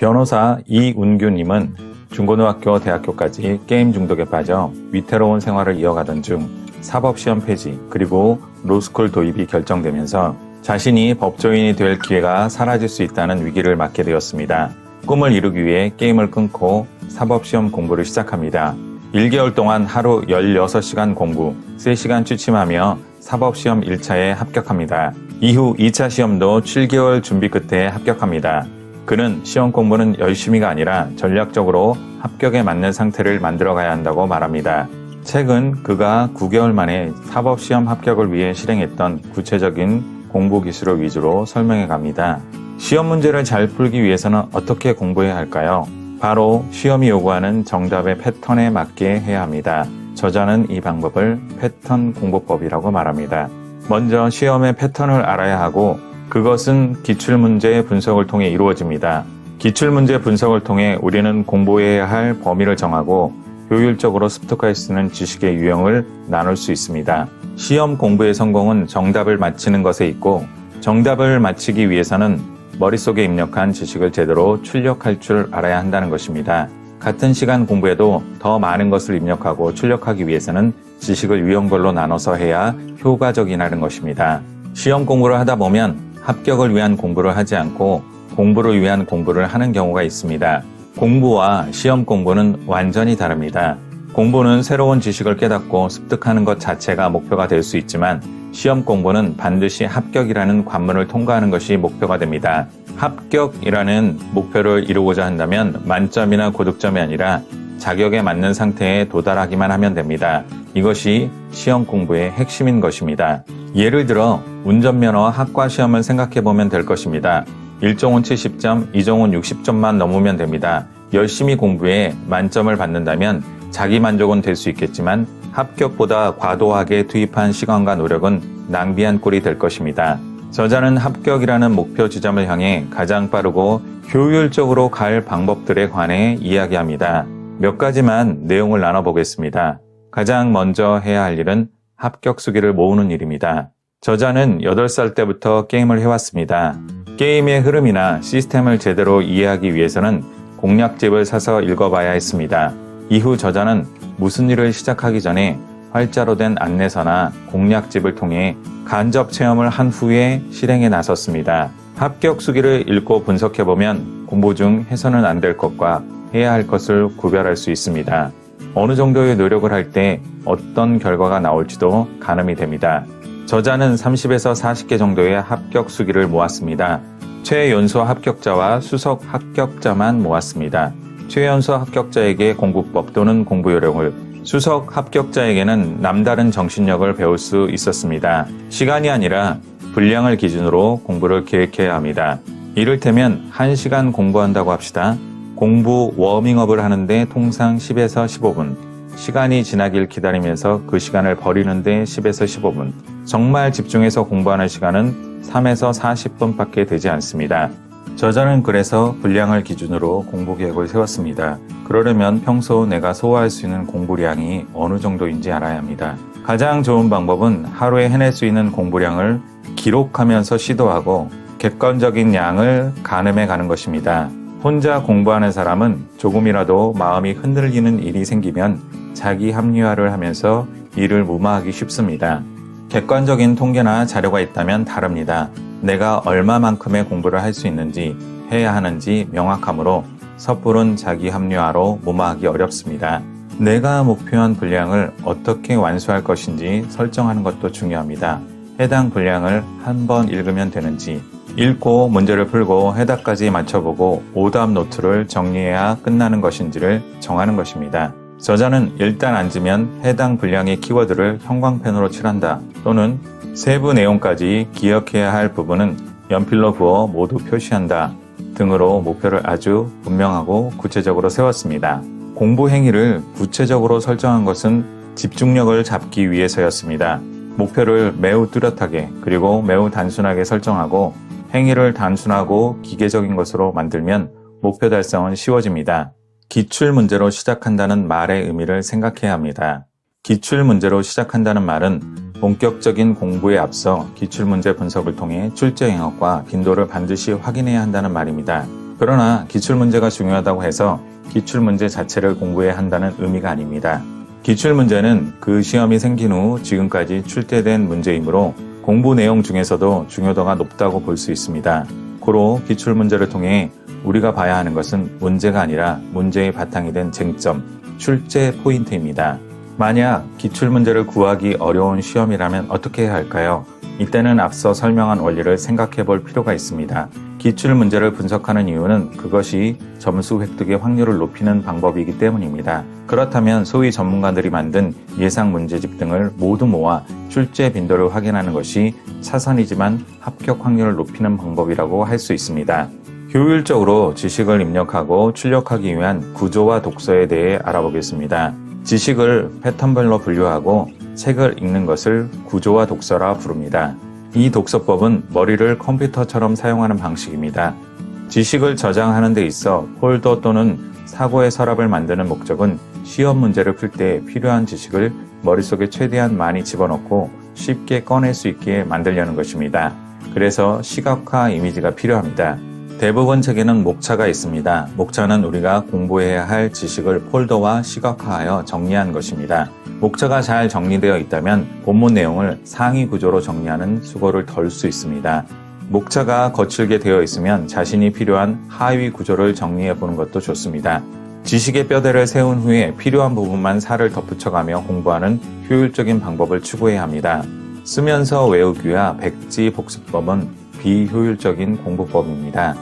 변호사 이운규님은 중고등학교, 대학교까지 게임 중독에 빠져 위태로운 생활을 이어가던 중 사법시험 폐지 그리고 로스쿨 도입이 결정되면서 자신이 법조인이 될 기회가 사라질 수 있다는 위기를 맞게 되었습니다. 꿈을 이루기 위해 게임을 끊고 사법시험 공부를 시작합니다. 1개월 동안 하루 16시간 공부, 3시간 취침하며 사법시험 1차에 합격합니다. 이후 2차 시험도 7개월 준비 끝에 합격합니다. 그는 시험 공부는 열심히가 아니라 전략적으로 합격에 맞는 상태를 만들어 가야 한다고 말합니다. 책은 그가 9개월 만에 사법시험 합격을 위해 실행했던 구체적인 공부 기술을 위주로 설명해 갑니다. 시험 문제를 잘 풀기 위해서는 어떻게 공부해야 할까요? 바로 시험이 요구하는 정답의 패턴에 맞게 해야 합니다. 저자는 이 방법을 패턴 공부법이라고 말합니다. 먼저 시험의 패턴을 알아야 하고 그것은 기출문제 분석을 통해 이루어집니다. 기출문제 분석을 통해 우리는 공부해야 할 범위를 정하고 효율적으로 습득할 수 있는 지식의 유형을 나눌 수 있습니다. 시험 공부의 성공은 정답을 맞히는 것에 있고 정답을 맞히기 위해서는 머릿속에 입력한 지식을 제대로 출력할 줄 알아야 한다는 것입니다. 같은 시간 공부에도 더 많은 것을 입력하고 출력하기 위해서는 지식을 유형별로 나눠서 해야 효과적이라는 것입니다. 시험 공부를 하다 보면 합격을 위한 공부를 하지 않고 공부를 위한 공부를 하는 경우가 있습니다. 공부와 시험 공부는 완전히 다릅니다. 공부는 새로운 지식을 깨닫고 습득하는 것 자체가 목표가 될 수 있지만 시험 공부는 반드시 합격이라는 관문을 통과하는 것이 목표가 됩니다. 합격이라는 목표를 이루고자 한다면 만점이나 고득점이 아니라 자격에 맞는 상태에 도달하기만 하면 됩니다. 이것이 시험 공부의 핵심인 것입니다. 예를 들어 운전면허 학과 시험을 생각해 보면 될 것입니다. 1종은 70점, 2종은 60점만 넘으면 됩니다. 열심히 공부해 만점을 받는다면 자기 만족은 될 수 있겠지만 합격보다 과도하게 투입한 시간과 노력은 낭비한 꼴이 될 것입니다. 저자는 합격이라는 목표 지점을 향해 가장 빠르고 효율적으로 갈 방법들에 관해 이야기합니다. 몇 가지만 내용을 나눠보겠습니다. 가장 먼저 해야 할 일은 합격 수기를 모으는 일입니다. 저자는 8살 때부터 게임을 해왔습니다. 게임의 흐름이나 시스템을 제대로 이해하기 위해서는 공략집을 사서 읽어봐야 했습니다. 이후 저자는 무슨 일을 시작하기 전에 활자로 된 안내서나 공략집을 통해 간접 체험을 한 후에 실행에 나섰습니다. 합격 수기를 읽고 분석해보면 공부 중 해서는 안 될 것과 해야 할 것을 구별할 수 있습니다. 어느 정도의 노력을 할 때 어떤 결과가 나올지도 가늠이 됩니다. 저자는 30에서 40개 정도의 합격 수기를 모았습니다. 최연소 합격자와 수석 합격자만 모았습니다. 최연소 합격자에게 공부법 또는 공부 요령을, 수석 합격자에게는 남다른 정신력을 배울 수 있었습니다. 시간이 아니라 분량을 기준으로 공부를 계획해야 합니다. 이를테면 1시간 공부한다고 합시다. 공부 워밍업을 하는데 통상 10에서 15분, 시간이 지나길 기다리면서 그 시간을 버리는데 10에서 15분, 정말 집중해서 공부하는 시간은 3에서 40분밖에 되지 않습니다. 저자는 그래서 분량을 기준으로 공부 계획을 세웠습니다. 그러려면 평소 내가 소화할 수 있는 공부량이 어느 정도인지 알아야 합니다. 가장 좋은 방법은 하루에 해낼 수 있는 공부량을 기록하면서 시도하고 객관적인 양을 가늠해 가는 것입니다. 혼자 공부하는 사람은 조금이라도 마음이 흔들리는 일이 생기면 자기 합리화를 하면서 일을 무마하기 쉽습니다. 객관적인 통계나 자료가 있다면 다릅니다. 내가 얼마만큼의 공부를 할 수 있는지 해야 하는지 명확하므로 섣부른 자기 합리화로 무마하기 어렵습니다. 내가 목표한 분량을 어떻게 완수할 것인지 설정하는 것도 중요합니다. 해당 분량을 한 번 읽으면 되는지, 읽고 문제를 풀고 해답까지 맞춰보고 오답 노트를 정리해야 끝나는 것인지를 정하는 것입니다. 저자는 일단 앉으면 해당 분량의 키워드를 형광펜으로 칠한다 또는 세부 내용까지 기억해야 할 부분은 연필로 그어 모두 표시한다 등으로 목표를 아주 분명하고 구체적으로 세웠습니다. 공부 행위를 구체적으로 설정한 것은 집중력을 잡기 위해서였습니다. 목표를 매우 뚜렷하게 그리고 매우 단순하게 설정하고 행위를 단순하고 기계적인 것으로 만들면 목표 달성은 쉬워집니다. 기출 문제로 시작한다는 말의 의미를 생각해야 합니다. 기출 문제로 시작한다는 말은 본격적인 공부에 앞서 기출 문제 분석을 통해 출제 행역과 빈도를 반드시 확인해야 한다는 말입니다. 그러나 기출 문제가 중요하다고 해서 기출 문제 자체를 공부해야 한다는 의미가 아닙니다. 기출 문제는 그 시험이 생긴 후 지금까지 출제된 문제이므로 공부 내용 중에서도 중요도가 높다고 볼 수 있습니다. 고로 기출문제를 통해 우리가 봐야 하는 것은 문제가 아니라 문제의 바탕이 된 쟁점, 출제 포인트입니다. 만약 기출문제를 구하기 어려운 시험이라면 어떻게 해야 할까요? 이때는 앞서 설명한 원리를 생각해 볼 필요가 있습니다. 기출 문제를 분석하는 이유는 그것이 점수 획득의 확률을 높이는 방법이기 때문입니다. 그렇다면 소위 전문가들이 만든 예상 문제집 등을 모두 모아 출제 빈도를 확인하는 것이 차선이지만 합격 확률을 높이는 방법이라고 할 수 있습니다. 효율적으로 지식을 입력하고 출력하기 위한 구조와 독서에 대해 알아보겠습니다. 지식을 패턴별로 분류하고 책을 읽는 것을 구조와 독서라 부릅니다. 이 독서법은 머리를 컴퓨터처럼 사용하는 방식입니다. 지식을 저장하는 데 있어 폴더 또는 사고의 서랍을 만드는 목적은 시험 문제를 풀 때 필요한 지식을 머릿속에 최대한 많이 집어넣고 쉽게 꺼낼 수 있게 만들려는 것입니다. 그래서 시각화 이미지가 필요합니다. 대부분 책에는 목차가 있습니다. 목차는 우리가 공부해야 할 지식을 폴더와 시각화하여 정리한 것입니다. 목차가 잘 정리되어 있다면 본문 내용을 상위 구조로 정리하는 수고를 덜 수 있습니다. 목차가 거칠게 되어 있으면 자신이 필요한 하위 구조를 정리해 보는 것도 좋습니다. 지식의 뼈대를 세운 후에 필요한 부분만 살을 덧붙여가며 공부하는 효율적인 방법을 추구해야 합니다. 쓰면서 외우기와 백지 복습법은 비효율적인 공부법입니다.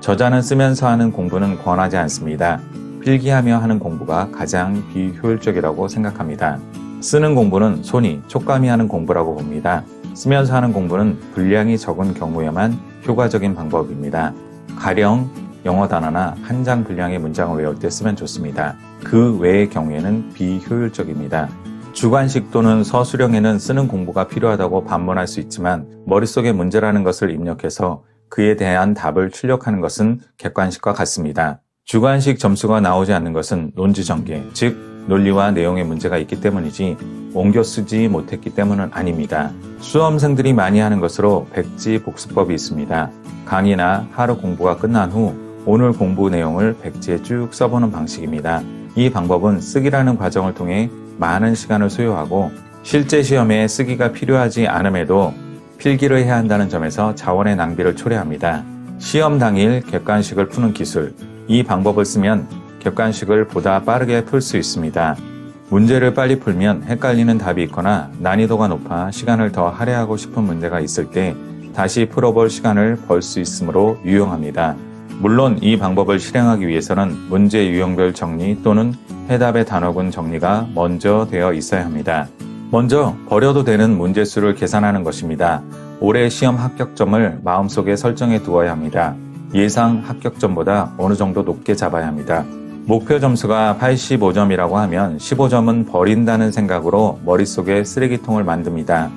저자는 쓰면서 하는 공부는 권하지 않습니다. 필기하며 하는 공부가 가장 비효율적이라고 생각합니다. 쓰는 공부는 손이 촉감이 하는 공부라고 봅니다. 쓰면서 하는 공부는 분량이 적은 경우에만 효과적인 방법입니다. 가령 영어 단어나 한 장 분량의 문장을 외울 때 쓰면 좋습니다. 그 외의 경우에는 비효율적입니다. 주관식 또는 서술형에는 쓰는 공부가 필요하다고 반문할 수 있지만 머릿속에 문제라는 것을 입력해서 그에 대한 답을 출력하는 것은 객관식과 같습니다. 주관식 점수가 나오지 않는 것은 논지 전개, 즉 논리와 내용에 문제가 있기 때문이지 옮겨 쓰지 못했기 때문은 아닙니다. 수험생들이 많이 하는 것으로 백지 복습법이 있습니다. 강의나 하루 공부가 끝난 후 오늘 공부 내용을 백지에 쭉 써보는 방식입니다. 이 방법은 쓰기라는 과정을 통해 많은 시간을 소요하고 실제 시험에 쓰기가 필요하지 않음에도 필기를 해야 한다는 점에서 자원의 낭비를 초래합니다. 시험 당일 객관식을 푸는 기술. 이 방법을 쓰면 객관식을 보다 빠르게 풀 수 있습니다. 문제를 빨리 풀면 헷갈리는 답이 있거나 난이도가 높아 시간을 더 할애하고 싶은 문제가 있을 때 다시 풀어볼 시간을 벌 수 있으므로 유용합니다. 물론 이 방법을 실행하기 위해서는 문제 유형별 정리 또는 해답의 단어군 정리가 먼저 되어 있어야 합니다. 먼저 버려도 되는 문제수를 계산하는 것입니다. 올해 시험 합격점을 마음속에 설정해 두어야 합니다. 예상 합격점보다 어느 정도 높게 잡아야 합니다. 목표 점수가 85점이라고 하면 15점은 버린다는 생각으로 머릿속에 쓰레기통을 만듭니다.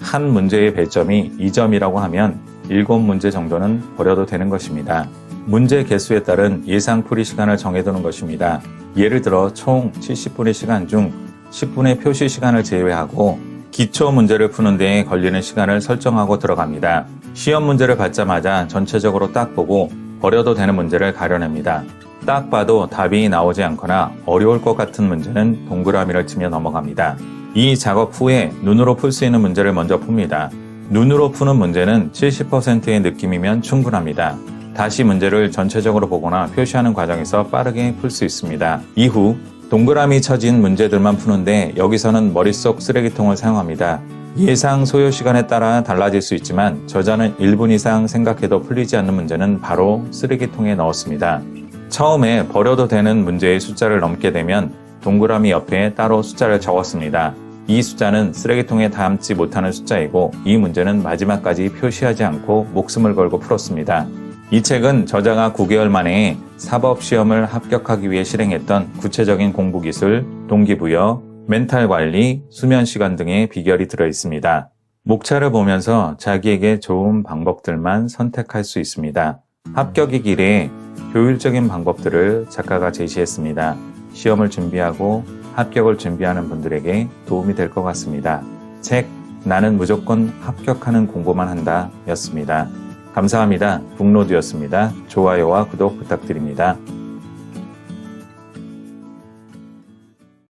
한 문제의 배점이 2점이라고 하면 7문제 정도는 버려도 되는 것입니다. 문제 개수에 따른 예상 풀이 시간을 정해두는 것입니다. 예를 들어 총 70분의 시간 중 10분의 표시 시간을 제외하고 기초 문제를 푸는 데에 걸리는 시간을 설정하고 들어갑니다. 시험 문제를 받자마자 전체적으로 딱 보고 버려도 되는 문제를 가려냅니다. 딱 봐도 답이 나오지 않거나 어려울 것 같은 문제는 동그라미를 치며 넘어갑니다. 이 작업 후에 눈으로 풀 수 있는 문제를 먼저 풉니다. 눈으로 푸는 문제는 70%의 느낌이면 충분합니다. 다시 문제를 전체적으로 보거나 표시하는 과정에서 빠르게 풀 수 있습니다. 이후 동그라미 쳐진 문제들만 푸는데 여기서는 머릿속 쓰레기통을 사용합니다. 예상 소요 시간에 따라 달라질 수 있지만 저자는 1분 이상 생각해도 풀리지 않는 문제는 바로 쓰레기통에 넣었습니다. 처음에 버려도 되는 문제의 숫자를 넘게 되면 동그라미 옆에 따로 숫자를 적었습니다. 이 숫자는 쓰레기통에 담지 못하는 숫자이고 이 문제는 마지막까지 표시하지 않고 목숨을 걸고 풀었습니다. 이 책은 저자가 9개월 만에 사법시험을 합격하기 위해 실행했던 구체적인 공부기술, 동기부여, 멘탈 관리, 수면 시간 등의 비결이 들어 있습니다. 목차를 보면서 자기에게 좋은 방법들만 선택할 수 있습니다. 합격의 길에 효율적인 방법들을 작가가 제시했습니다. 시험을 준비하고 합격을 준비하는 분들에게 도움이 될 것 같습니다. 책 나는 무조건 합격하는 공부만 한다 였습니다. 감사합니다. 북로드였습니다. 좋아요와 구독 부탁드립니다.